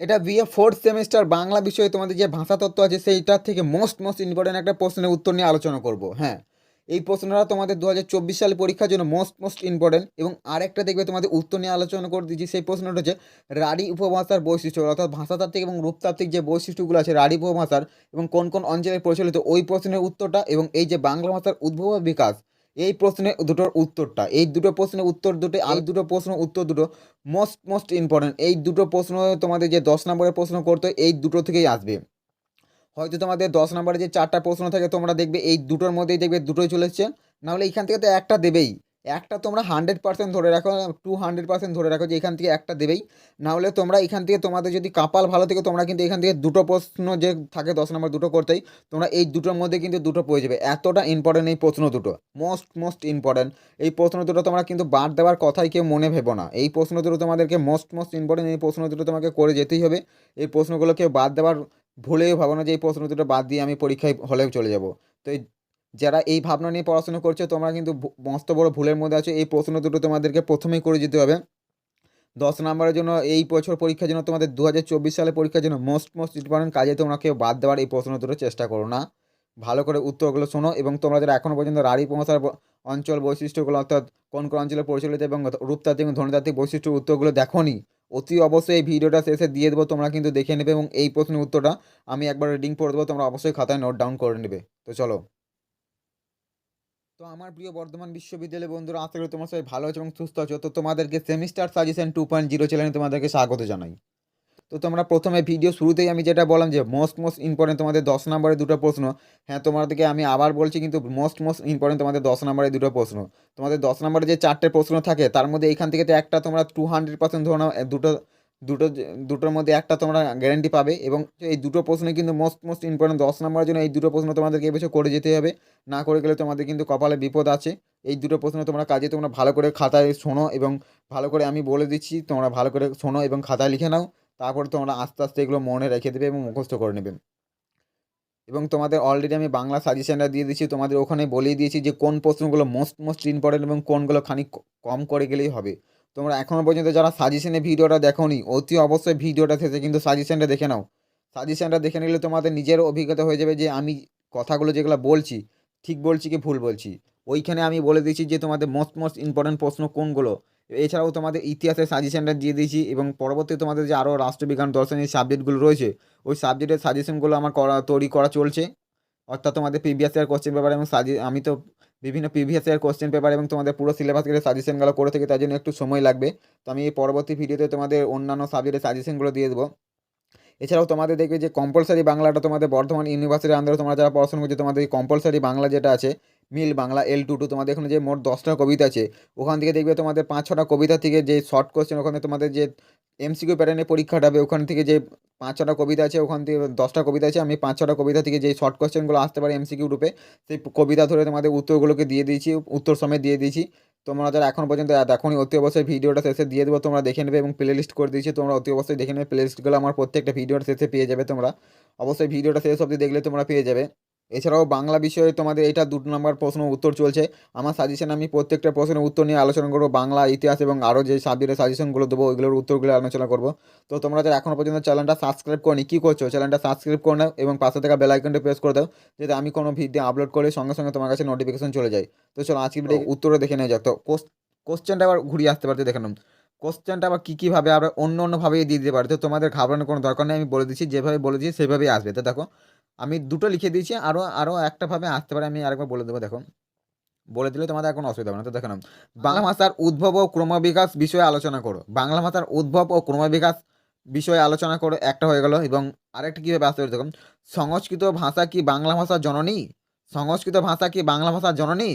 এটা BA fourth semester Bangla বিষয়ে তোমাদের যে ভাষাতত্ত্ব আছে, সেইটার থেকে মোস্ট মোস্ট ইম্পর্টেন্ট একটা প্রশ্নের উত্তর নিয়ে আলোচনা করব। হ্যাঁ এই প্রশ্নটা তোমাদের দু হাজার চব্বিশ সালে পরীক্ষার জন্য মোস্ট মোস্ট ইম্পর্টেন্ট এবং আরেকটা দেখবে তোমাদের উত্তর নিয়ে আলোচনা করে দিচ্ছি, সেই প্রশ্নটা হচ্ছে রাঢ়ী উপভাষার বৈশিষ্ট্য অর্থাৎ ভাষাতাত্ত্বিক এবং রূপতাত্ত্বিক যে বৈশিষ্ট্যগুলো আছে রাঢ়ী উপভাষার এবং কোন কোন অঞ্চলে প্রচলিত, ওই প্রশ্নের উত্তরটা এবং এই যে বাংলা ভাষার উদ্ভব বিকাশ এই প্রশ্নের দুটোর উত্তরটা এই দুটো প্রশ্নের উত্তর দুটো আর দুটো প্রশ্ন উত্তর দুটো মোস্ট মোস্ট ইম্পর্টেন্ট এই দুটো প্রশ্ন তোমাদের যে দশ নম্বরের প্রশ্ন করতো এই দুটো থেকেই আসবে। হয়তো তোমাদের দশ নম্বরে যে চারটা প্রশ্ন থাকে তোমরা দেখবে এই দুটোর মধ্যেই দেখবে দুটোই চলে এসছে। নাহলে এখান থেকে তো একটা দেবেই। একটা তোমরা হান্ড্রেড পার্সেন্ট ধরে রাখো টু হান্ড্রেড পার্সেন্ট ধরে রাখো যে এখান থেকে একটা দেবেই। নাহলে তোমরা এখান থেকে তোমাদের যদি কাপাল ভালো থেকে তোমরা কিন্তু এখান থেকে দুটো প্রশ্ন যে থাকে দশ নম্বর দুটো করতেই, তোমরা এই দুটোর মধ্যে কিন্তু দুটো পেয়ে যাবে। এতটা ইম্পর্টেন্ট এই প্রশ্ন দুটো মোস্ট মোস্ট ইম্পর্টেন্ট এই প্রশ্ন দুটো তোমরা কিন্তু বাদ দেওয়ার কথাই কেউ মনে ভেবো না। এই প্রশ্ন দুটো তোমাদেরকে মোস্ট মোস্ট ইম্পর্টেন্ট এই প্রশ্ন দুটো তোমাকে করে যেতেই হবে। এই প্রশ্নগুলো কেউ বাদ দেওয়ার ভুলেও ভাবো না যে এই প্রশ্ন দুটো বাদ দিয়ে আমি পরীক্ষায় হলেও চলে যাব। তো এই যারা এই ভাবনা নিয়ে পড়াশোনা করছ, তোমরা কিন্তু মস্ত বড় ভুলের মধ্যে আছো। এই প্রশ্ন দুটো তোমাদেরকে প্রথমেই করে যেতে হবে। দশ নম্বরের জন্য এই বছর পরীক্ষার জন্য তোমাদের দু হাজার চব্বিশ সালে পরীক্ষার জন্য মোস্ট মোস্ট ইম্পর্টেন্ট কাজে তোমরা কেউ বাদ দেওয়ার এই প্রশ্ন দুটো চেষ্টা করো না। ভালো করে উত্তরগুলো শোনো এবং তোমরা যারা এখনও পর্যন্ত রাঢ়ী উপভাষার অঞ্চল বৈশিষ্ট্যগুলো অর্থাৎ কোন কোন অঞ্চলে পরিচালিত এবং রূপতাত্ত্বিক এবং ধ্বনিতাত্ত্বিক বৈশিষ্ট্য উত্তরগুলো দেখোনি, অতি অবশ্যই এই ভিডিওটা শেষে দিয়ে দেবো, তোমরা কিন্তু দেখে নেবে এবং এই প্রশ্নের উত্তরটা আমি একবার রিডিং পড়ে দেবো, তোমরা অবশ্যই খাতায় নোট ডাউন করে নেবে। তো চলো। তো আমার প্রিয় বর্ধমান বিশ্ববিদ্যালয় বন্ধুরা, আশা করি তোমার সবাই ভালো আছো এবং সুস্থ আছো। তো তোমাদেরকে semester suggestion two point zero চ্যানেলে তোমাদেরকে স্বাগত জানাই। তো তোমরা প্রথমে ভিডিও শুরুতেই আমি যেটা বললাম যে মোস্ট মোস্ট ইম্পর্টেন্ট তোমাদের দশ নম্বরের দুটো প্রশ্ন। হ্যাঁ তোমাদেরকে আমি আবার বলছি কিন্তু মোস্ট মোস্ট ইম্পর্টেন্ট তোমাদের দশ নম্বরের দুটো প্রশ্ন। তোমাদের দশ নম্বরে যে চারটে প্রশ্ন থাকে, তার মধ্যে এখান থেকে তো একটা তোমরা টু হান্ড্রেড পার্সেন্ট ধরো দুটো দুটো দুটোর মধ্যে একটা তোমরা গ্যারেন্টি পাবে এবং এই দুটো প্রশ্নে কিন্তু মোস্ট মোস্ট ইম্পর্টেন্ট দশ নম্বরের জন্য এই দুটো প্রশ্ন তোমাদেরকে এবছর করে যেতে হবে। না করে গেলে তোমাদের কিন্তু কপালে বিপদ আছে। এই দুটো প্রশ্ন তোমরা কাজে তোমরা ভালো করে খাতায় শোনো এবং ভালো করে আমি বলে দিচ্ছি, তোমরা ভালো করে শোনো এবং খাতায় লিখে নাও, তারপর তোমরা আস্তে আস্তে এগুলো মনে রেখে দেবে এবং মুখস্থ করে নেবে। এবং তোমাদের অলরেডি আমি বাংলা সাজেশনটা দিয়ে দিচ্ছি, তোমাদের ওখানে বলেই দিয়েছি যে কোন প্রশ্নগুলো মোস্ট মোস্ট ইম্পর্টেন্ট এবং কোনগুলো খানিক কম করে গেলেই হবে। তোমরা এখনও পর্যন্ত যারা সাজেশনে ভিডিওটা দেখোনি, অতি অবশ্যই ভিডিওটা শেষে কিন্তু সাজেশনটা দেখে নাও। সাজেশনটা দেখে নিলে তোমাদের নিজের অভিজ্ঞতা হয়ে যাবে যে আমি কথাগুলো যেগুলো বলছি, ঠিক বলছি কি ভুল বলছি। ওইখানে আমি বলে দিয়েছি যে তোমাদের মোস্ট মোস্ট ইম্পর্টেন্ট প্রশ্ন কোনগুলো। এছাড়াও তোমাদের ইতিহাসের সাজেশনটা দিয়ে দিয়েছি এবং পরবর্তী তোমাদের যে আরও রাষ্ট্রবিজ্ঞান দর্শনের সাবজেক্টগুলো রয়েছে, ওই সাবজেক্টের সাজেশনগুলো আমার করা, তৈরি করা চলছে। অর্থাৎ তোমাদের প্রিভিয়াস ইয়ার কোশ্চেন পেপার এবং সাজে আমি তো বিভিন্ন প্রিভিয়াস ইয়ার কোশ্চেন পেপার এবং তোমাদের পুরো সিলেবাসগুলো সাজেশনগুলো করে থাকি, তার জন্য একটু সময় লাগবে। তো আমি পরবর্তী ভিডিওতে তোমাদের অন্যান্য সাবজেক্টের সাজেশনগুলো দিয়ে দেবো। এছাড়াও তোমাদের দেখবে যে কম্পালসারি বাংলাটা তোমাদের বর্ধমান ইউনিভার্সিটির আন্ডারে তোমরা যারা পড়াশোনা করছ, তোমাদের কম্পালসারি বাংলা যেটা আছে, MIL Bangla L two two তোমাদের এখানে যে মোট দশটা কবিতা আছে, ওখান থেকে দেখবে তোমাদের পাঁচ ছটা কবিতা থেকে যে শর্ট কোশ্চেন ওখানে তোমাদের যে এমসিকিউ প্যাটার্নে পরীক্ষাটা হবে, ওখান থেকে যে পাঁচ ছটা কবিতা আছে, ওখান থেকে দশটা কবিতা আছে, আমি পাঁচ ছটা কবিতা থেকে যে শর্ট কোশ্চেনগুলো আসতে পারে এমসিকিউ রূপে সেই কবিতা ধরে তোমাদের উত্তরগুলোকে দিয়ে দিয়েছি, উত্তর সমেত দিয়ে দিয়েছি। তোমরা যারা এখন পর্যন্ত দেখোনি, অতি অবশ্যই ভিডিওটা শেষে দিয়ে দেবো, তোমরা দেখে নেবে এবং প্লে লিস্ট করে দিয়েছি। তোমরা অতি অবশ্যই দেখে নেবে প্লে লিস্টগুলো আমার প্রত্যেকটা ভিডিওর শেষে পেয়ে যাবে তোমরা। অবশ্যই ভিডিওটা শেষ অবধি দেখলে তোমরা পেয়ে যাবে। এছাড়াও বাংলা বিষয়ে তোমাদের এটা দুটো নম্বর প্রশ্ন উত্তর চলছে। আমার সাজেশন আমি প্রত্যেকটা প্রশ্নের উত্তর নিয়ে আলোচনা করব বাংলা ইতিহাস এবং আরও যে সাবজেক্টের সাজেশনগুলো দেবো ওইগুলোর উত্তরগুলো আলোচনা করব। তো তোমরা যারা এখনও পর্যন্ত চ্যানেলটা সাবস্ক্রাইব করনি কী করছ? চ্যানেলটা সাবস্ক্রাইব করে নাও এবং পাশে থাকা বেল আইকনটা প্রেস করে দাও যাতে আমি কোনো ভিডিও আপলোড করে সঙ্গে সঙ্গে তোমার কাছে নোটিফিকেশন চলে যায়। তো চলো আজকে ভিডিও উত্তরটা দেখে নেওয়া যাক। তো কোশ্চেনটা আবার ঘুরিয়ে আসতে পারতে দেখে কোশ্চেনটা আবার কী কীভাবে আমরা অন্য অন্যভাবে দিয়ে দিতে পারি? তো তোমাদের ঘাবড়ানোর কোনো দরকার নেই আমি বলে দিচ্ছি যেভাবে বলে দিচ্ছি সেভাবেই আসবে। তো দেখো আমি দুটো লিখে দিয়েছি আরও আরও একটাভাবে আসতে পারে, আমি আরেকবার বলে দেবো, দেখো। বলে দিলে তোমাদের কোনো অসুবিধা হবে না। তো দেখো বাংলা ভাষার উদ্ভব ও ক্রমবিকাশ বিষয়ে আলোচনা করো। বাংলা ভাষার উদ্ভব ও ক্রমবিকাশ বিষয়ে আলোচনা করো একটা হয়ে গেল, এবং আরেকটা কীভাবে আসতে পারে, দেখো। সংস্কৃত ভাষা কি বাংলা ভাষার জননী? সংস্কৃত ভাষা কি বাংলা ভাষার জননী?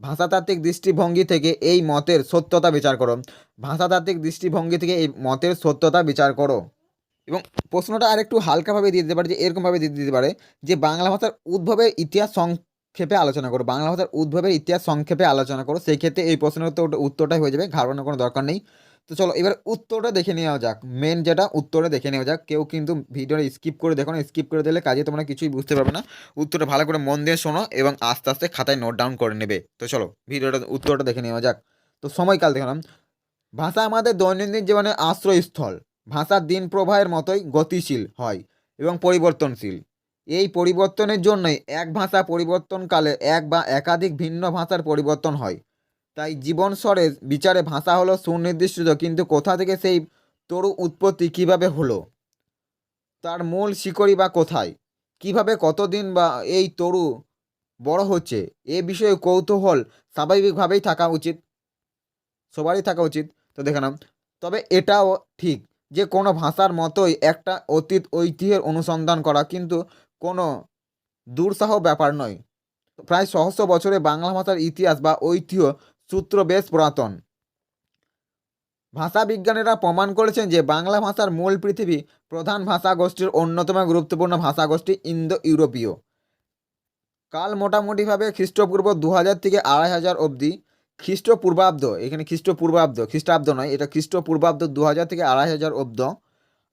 ভাষাতাত্ত্বিক দৃষ্টিভঙ্গি থেকে এই মতের সত্যতা বিচার করো। ভাষাতাত্ত্বিক দৃষ্টিভঙ্গি থেকে এই মতের সত্যতা বিচার করো। এবং প্রশ্নটা আর একটু হালকাভাবে দিয়ে দিতে পারে, যে এরকমভাবে দিয়ে দিতে পারে, যে বাংলা ভাষার উদ্ভবের ইতিহাস সংক্ষেপে আলোচনা করো, বাংলা ভাষার উদ্ভবের ইতিহাস সংক্ষেপে আলোচনা করো সেই ক্ষেত্রে এই প্রশ্নের তো উত্তরটাই হয়ে যাবে ঘাড়ানোর কোনো দরকার নেই। তো চলো, এবার উত্তরটা দেখে নেওয়া যাক মেন যেটা, উত্তরটা দেখে নেওয়া যাক। কেউ কিন্তু ভিডিওটা স্কিপ করে দেখো না স্কিপ করে দিলে কাজে তোমরা কিছুই বুঝতে পারবে না। উত্তরটা ভালো করে মন দিয়ে শোনো এবং আস্তে আস্তে খাতায় নোট ডাউন করে নেবে। তো চলো, ভিডিওটা, উত্তরটা দেখে নেওয়া যাক। তো সময়কাল দেখলাম। ভাষা আমাদের দৈনন্দিন জীবনের আশ্রয়স্থল। ভাষার দিন প্রবাহের মতোই গতিশীল হয় এবং পরিবর্তনশীল। এই পরিবর্তনের জন্যই এক ভাষা পরিবর্তনকালে এক বা একাধিক ভিন্ন ভাষার পরিবর্তন হয়। তাই জীবন স্বরের বিচারে ভাষা হলো সুনির্দিষ্ট, কিন্তু কোথা থেকে সেই তরু উৎপত্তি কীভাবে হলো? তার মূল শিকড়ি বা কোথায়? কীভাবে কতদিন বা এই তরু বড় হচ্ছে? এ বিষয়ে কৌতূহল স্বাভাবিকভাবেই থাকা উচিত। সবারই থাকা উচিত। তো দেখে তবে এটাও ঠিক যে কোনো ভাষার মতোই একটা অতীত ঐতিহ্যের অনুসন্ধান করা কিন্তু কোনো দুঃসাহ ব্যাপার নয়। প্রায় সহস্র বছরে বাংলা ভাষার ইতিহাস বা ঐতিহ্য সূত্র বেশ পুরাতন। ভাষা বিজ্ঞানীরা প্রমাণ করেছেন যে বাংলা ভাষার মূল পৃথিবী প্রধান ভাষা গোষ্ঠীর অন্যতম গুরুত্বপূর্ণ ভাষা গোষ্ঠী ইন্দো ইউরোপীয় কাল মোটামুটিভাবে খ্রিস্টপূর্ব দু হাজার থেকে আড়াই হাজার অবধি খ্রিস্টপূর্বাব্দ, এখানে খ্রিস্টপূর্বাব্দ, খ্রিস্টাব্দ নয়, এটা খ্রিস্টপূর্বাব্দ দু হাজার থেকে আড়াই হাজার অব্দ।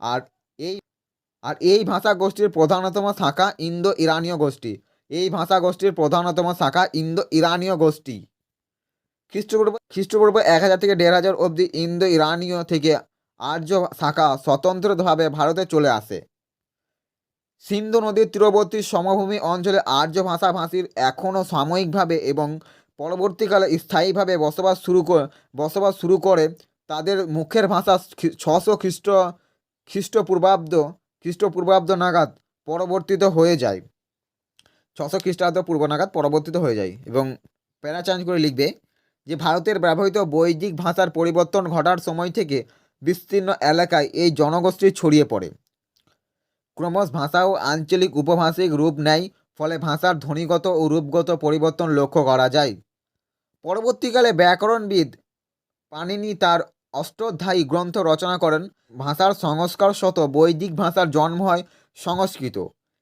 আর এই আর এই ভাষা গোষ্ঠীর প্রধানতম শাখা ইন্দো ইরানীয় গোষ্ঠী। এই ভাষা গোষ্ঠীর প্রধানতম শাখা ইন্দো ইরানীয় গোষ্ঠী। খ্রিস্টপূর্ব খ্রিস্টপূর্ব এক হাজার থেকে দেড় হাজার অবধি ইন্দো ইরানীয় থেকে আর্য শাখা স্বতন্ত্রভাবে ভারতে চলে আসে। সিন্ধু নদীর তীরবর্তী সমভূমি অঞ্চলে আর্য ভাষাভাষীর এখনও সাময়িকভাবে এবং পরবর্তীকালে স্থায়ীভাবে বসবাস শুরু করে বসবাস শুরু করে তাদের মুখের ভাষা ছশো খ্রিস্ট, খ্রিস্টপূর্বাব্দ খ্রিস্টপূর্বাব্দ নাগাদ পরবর্তিত হয়ে যায়। ছশো খ্রিস্টাব্দ পূর্ব নাগাদ পরবর্তিত হয়ে যায় এবং প্যারা চেঞ্জ করে লিখবে যে ভারতের ব্যবহৃত বৈদিক ভাষার পরিবর্তন ঘটার সময় থেকে বিস্তীর্ণ এলাকায় এই জনগোষ্ঠী ছড়িয়ে পড়ে। ক্রমশ ভাষা ও আঞ্চলিক উপভাষিক রূপ নেয়, ফলে ভাষার ধ্বনিগত ও রূপগত পরিবর্তন লক্ষ্য করা যায়। পরবর্তীকালে ব্যাকরণবিদ পাণিনি তার অষ্টাধ্যায়ী গ্রন্থ রচনা করেন। ভাষার সংস্কার শত বৈদিক ভাষার জন্ম হয় সংস্কৃত।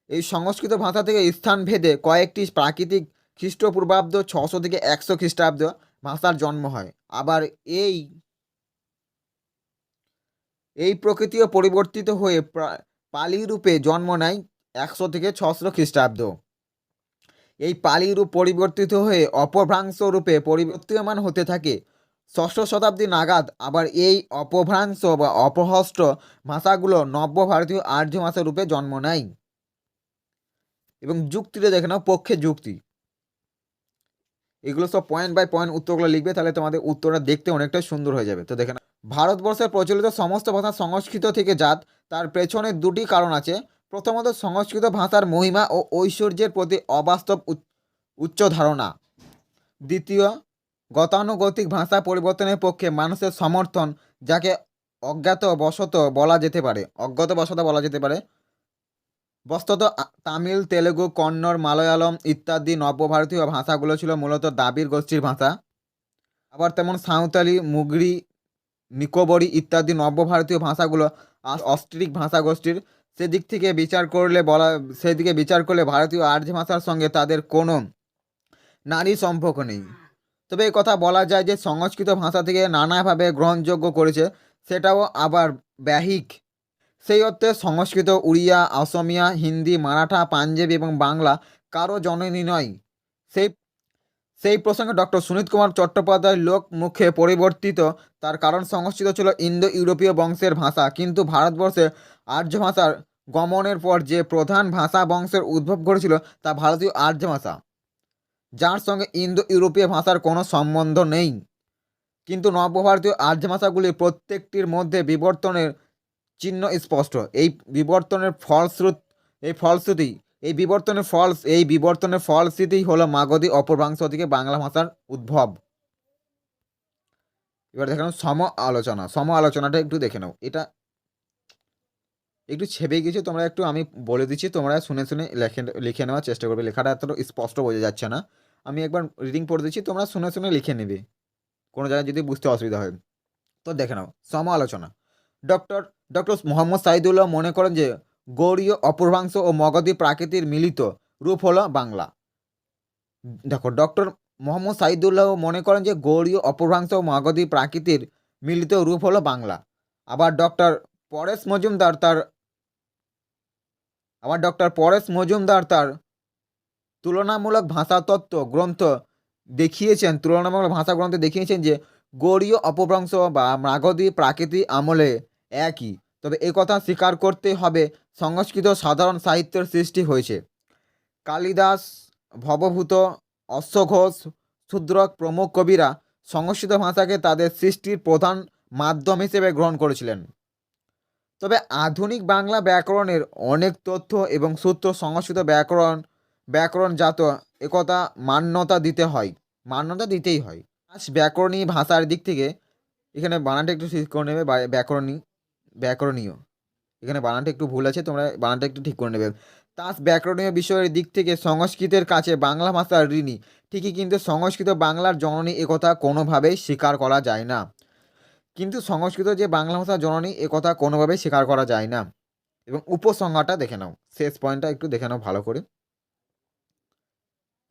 এই সংস্কৃত ভাষা থেকে স্থান ভেদে কয়েকটি প্রাকৃতিক খ্রিস্টপূর্বাব্দ ছশো থেকে একশো খ্রিস্টাব্দ ভাষার জন্ম হয়। আবার এই এই প্রকৃতিও পরিবর্তিত হয়ে পালি রূপে জন্ম নেয় একশো থেকে ছশো খ্রিস্টাব্দ। এই পালি রূপ পরিবর্তিত হয়ে অপভ্রাংশ রূপে পরিবর্তমান হতে থাকে। ষষ্ঠ শতাব্দী নাগাদ আবার এই অপভ্রাংশ বা অপহস্ত ভাষাগুলো নব্য ভারতীয় আর্য ভাষা রূপে জন্ম নেয়। এবং যুক্তিটা দেখে নাও, পক্ষে যুক্তি। এগুলো সব পয়েন্ট বাই পয়েন্ট উত্তরগুলো লিখবে, তাহলে তোমাদের উত্তরটা দেখতে অনেকটা সুন্দর হয়ে যাবে। তো দেখে নাও, ভারতবর্ষের প্রচলিত সমস্ত ভাষা সংস্কৃত থেকে জাত, তার পেছনে দুটি কারণ আছে। প্রথমত সংস্কৃত ভাষার মহিমা ও ঐশ্বর্যের প্রতি অবাস্তব উচ- উচ্চ ধারণা। দ্বিতীয়, গতানুগতিক ভাষা পরিবর্তনের পক্ষে মানুষের সমর্থন, যাকে অজ্ঞাত বশত বলা যেতে পারে অজ্ঞাত বশত বলা যেতে পারে, বস্তুত তামিল, তেলেগু, কন্নড়, মালয়ালম ইত্যাদি নবভারতীয় ভাষাগুলো ছিল মূলত দাবির গোষ্ঠীর ভাষা। আবার তেমন সাঁওতালি, মুগরি, নিকোবরি ইত্যাদি নব্যভারতীয় ভাষাগুলো অস্ট্রিক ভাষা গোষ্ঠীর সেদিক থেকে বিচার করলে বলা, সেদিকে বিচার করলে ভারতীয় আর্য ভাষার সঙ্গে তাদের কোনো নারী সম্পর্ক নেই। তবে এই কথা বলা যায় যে সংস্কৃত ভাষা থেকে নানাভাবে গ্রহণযোগ্য করেছে, সেটাও আবার ব্যাহিক। সেই অর্থে সংস্কৃত, উড়িয়া অসমিয়া হিন্দি, মারাঠা, পাঞ্জাবি এবং বাংলা কারও জননী নয়। সেই সেই প্রসঙ্গে ডক্টর সুনীত কুমার চট্টোপাধ্যায় লোক মুখে পরিবর্তিত তার কারণ সংস্কৃত ছিল ইন্দো ইউরোপীয় বংশের ভাষা। কিন্তু ভারতবর্ষে আর্য ভাষার গমনের পর যে প্রধান ভাষা বংশের উদ্ভব ঘটেছিল তা ভারতীয় আর্য ভাষা। যার সঙ্গে ইন্দো ইউরোপীয় ভাষার কোনো সম্বন্ধ নেই। কিন্তু নবভারতীয় আর্য ভাষাগুলির প্রত্যেকটির মধ্যে বিবর্তনের চিহ্ন স্পষ্ট। এই বিবর্তনের ফলশ্রুত, এই ফলশ্রুতি, এই বিবর্তনের ফল এই বিবর্তনের ফলশ্রুতি হলো মাগধী অপভ্রাংশ থেকে বাংলা ভাষার উদ্ভব। এবার দেখে নাও সম আলোচনা সম আলোচনাটা একটু দেখে নাও। এটা একটু ছেপে গেছে, তোমরা একটু আমি বলে দিচ্ছি, তোমরা শুনে শুনে লেখে, লিখে নেওয়ার চেষ্টা করবে। লেখাটা এতটা স্পষ্ট বোঝা যাচ্ছে না। আমি একবার রিডিং পড়ে দিচ্ছি, তোমরা শুনে শুনে লিখে নেবে। কোনো জায়গায় যদি বুঝতে অসুবিধা হয়। তো দেখে নাও সম আলোচনা ডক্টর ডক্টর মোহাম্মদ সাইদুল্লাহ মনে করেন যে, গৌরীয় অপূর্বাংশ ও মগধী প্রাকৃতির মিলিত রূপ হলো বাংলা। দেখো, ডক্টর মোহাম্মদ সাইদুল্লাহ মনে করেন যে গৌড়ীয় অপূর্বাংশ ও মগধী প্রাকৃতির মিলিত রূপ হলো বাংলা। আবার ডক্টর পরেশ মজুমদার তার আবার ডক্টর পরেশ মজুমদার তার তুলনামূলক ভাষাতত্ত্ব গ্রন্থ দেখিয়েছেন, তুলনামূলক ভাষা গ্রন্থে দেখিয়েছেন যে গৌড়ীয় অপভ্রংশ বা মাগধী প্রাকৃতিক আমলে একই। তবে কথা স্বীকার করতে হবে, সংস্কৃত সাধারণ সাহিত্যের সৃষ্টি হয়েছে। কালিদাস ভবভূত অশ্বঘোষ শূদ্রক প্রমুখ কবিরা সংস্কৃত ভাষাকে তাদের সৃষ্টির প্রধান মাধ্যম হিসেবে গ্রহণ করেছিলেন। তবে আধুনিক বাংলা ব্যাকরণের অনেক তথ্য এবং সূত্র সংস্কৃত ব্যাকরণ, ব্যাকরণজাত একথা মান্যতা দিতে হয়, মান্যতা দিতেই হয়। আজ ব্যাকরণী ভাষার দিক থেকে এখানে বানানটা একটু ঠিক করে নেবে ব্যাকরণী, ব্যাকরণীয়। এখানে বানানটা একটু ভুল আছে, তোমরা বানানটা একটু ঠিক করে নেবে। তাস ব্যাকরণীয় বিষয়ের দিক থেকে সংস্কৃতের কাছে বাংলা ভাষার ঋণী। ঠিকই কিন্তু সংস্কৃত বাংলার জননী একথা কোনোভাবেই স্বীকার করা যায় না। কিন্তু সংস্কৃত যে বাংলা ভাষার জননী, একথা কোনোভাবেই স্বীকার করা যায় না। এবং উপসংহারটা দেখে নাও। শেষ পয়েন্টটা একটু দেখে নাও ভালো করে।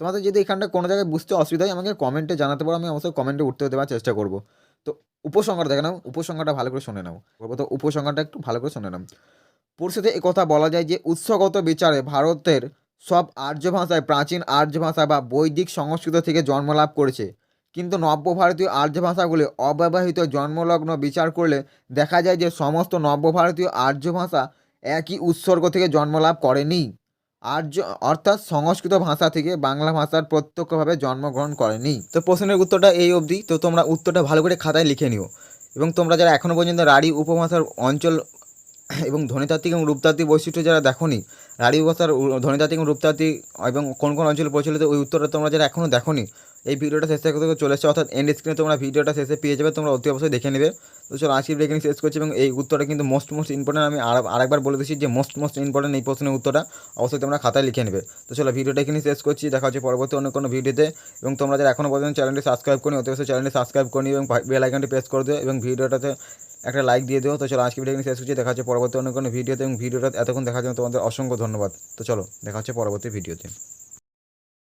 তোমাদের যদি এখানটা কোনো জায়গায় বুঝতে অসুবিধা হয়, আমাকে কমেন্টে জানাতে পারো, আমি অবশ্যই কমেন্টে উঠতে দেওয়ার চেষ্টা করব। তো উপসংহার দেখে নাও, উপসংহারটা ভালো করে শুনে নাও। তো উপসংহারটা একটু ভালো করে শুনে নাও। পরিষদে একথা বলা যায় যে উৎসগত বিচারে ভারতের সব আর্য ভাষায় প্রাচীন আর্য ভাষা বা বৈদিক সংস্কৃত থেকে জন্মলাভ করেছে। কিন্তু নব্য ভারতীয় আর্য ভাষাগুলি অব্যবহৃত জন্মলগ্ন বিচার করলে দেখা যায় যে সমস্ত নব্য ভারতীয় আর্য ভাষা একই উৎসর্গ থেকে জন্মলাভ করেনি। আর্য, অর্থাৎ সংস্কৃত ভাষা থেকে বাংলা ভাষার প্রত্যক্ষভাবে জন্মগ্রহণ করেনি। তো প্রশ্নের উত্তরটা এই অবধি। তো তোমরা উত্তরটা ভালো করে খাতায় লিখে নিও। এবং তোমরা যারা এখনও পর্যন্ত রাঢ়ী উপভাষার অঞ্চল এবং ধ্বনিতাত্ত্বিক এবং রূপতাত্ত্বিক বৈশিষ্ট্য যারা দেখোনি, রাঢ়ী ভাষার উ- ধ্বনিতাত্ত্বিক এবং রূপতাত্ত্বিক এবং কোন কোন অঞ্চলে প্রচলিত ওই উত্তরটা তোমরা যারা এখনও দেখোনি, এই ভিডিওটা শেষে থেকে চলে এসেছে অর্থাৎ এন্ড স্ক্রিনে তোমরা ভিডিওটা শেষে পেয়ে যাবে, তোমরা অতি অবশ্যই দেখে নেবে। তো চলো ভিডিও এখানে শেষ করছি এবং এই উত্তরটা কিন্তু মোস্ট মোস্ট ইম্পর্টেন্ট আমি আর, আরেকবার বলে দিচ্ছি যে মোস্ট মোস্ট ইম্পর্টেন্ট এই প্রশ্নের উত্তরটা অবশ্যই তোমরা খাতায় লিখে নেবে। তো চলো, ভিডিওটা এখানে শেষ করছি, দেখা হচ্ছে পরবর্তী অন্য কোনো ভিডিওতে। এবং তোমরা যারা এখনও পর্যন্ত চ্যানেলটি সাবস্ক্রাইব করি অতি অবশ্যই চ্যানেলটি সাবস্ক্রাইব করে এবং বেল আইকনটি প্রেস করে দিও এবং ভিডিওটাতে একটা লাইক দিয়ে দিও। তো চলো আজকে ভিডিও শেষ করছি। দেখা হচ্ছে পরবর্তী অন্য কোনো ভিডিওতে এবং ভিডিওটা এতক্ষণ দেখার জন্য তোমাদের অসংখ্য ধন্যবাদ। তো চলো, দেখা হচ্ছে পরবর্তী ভিডিওতে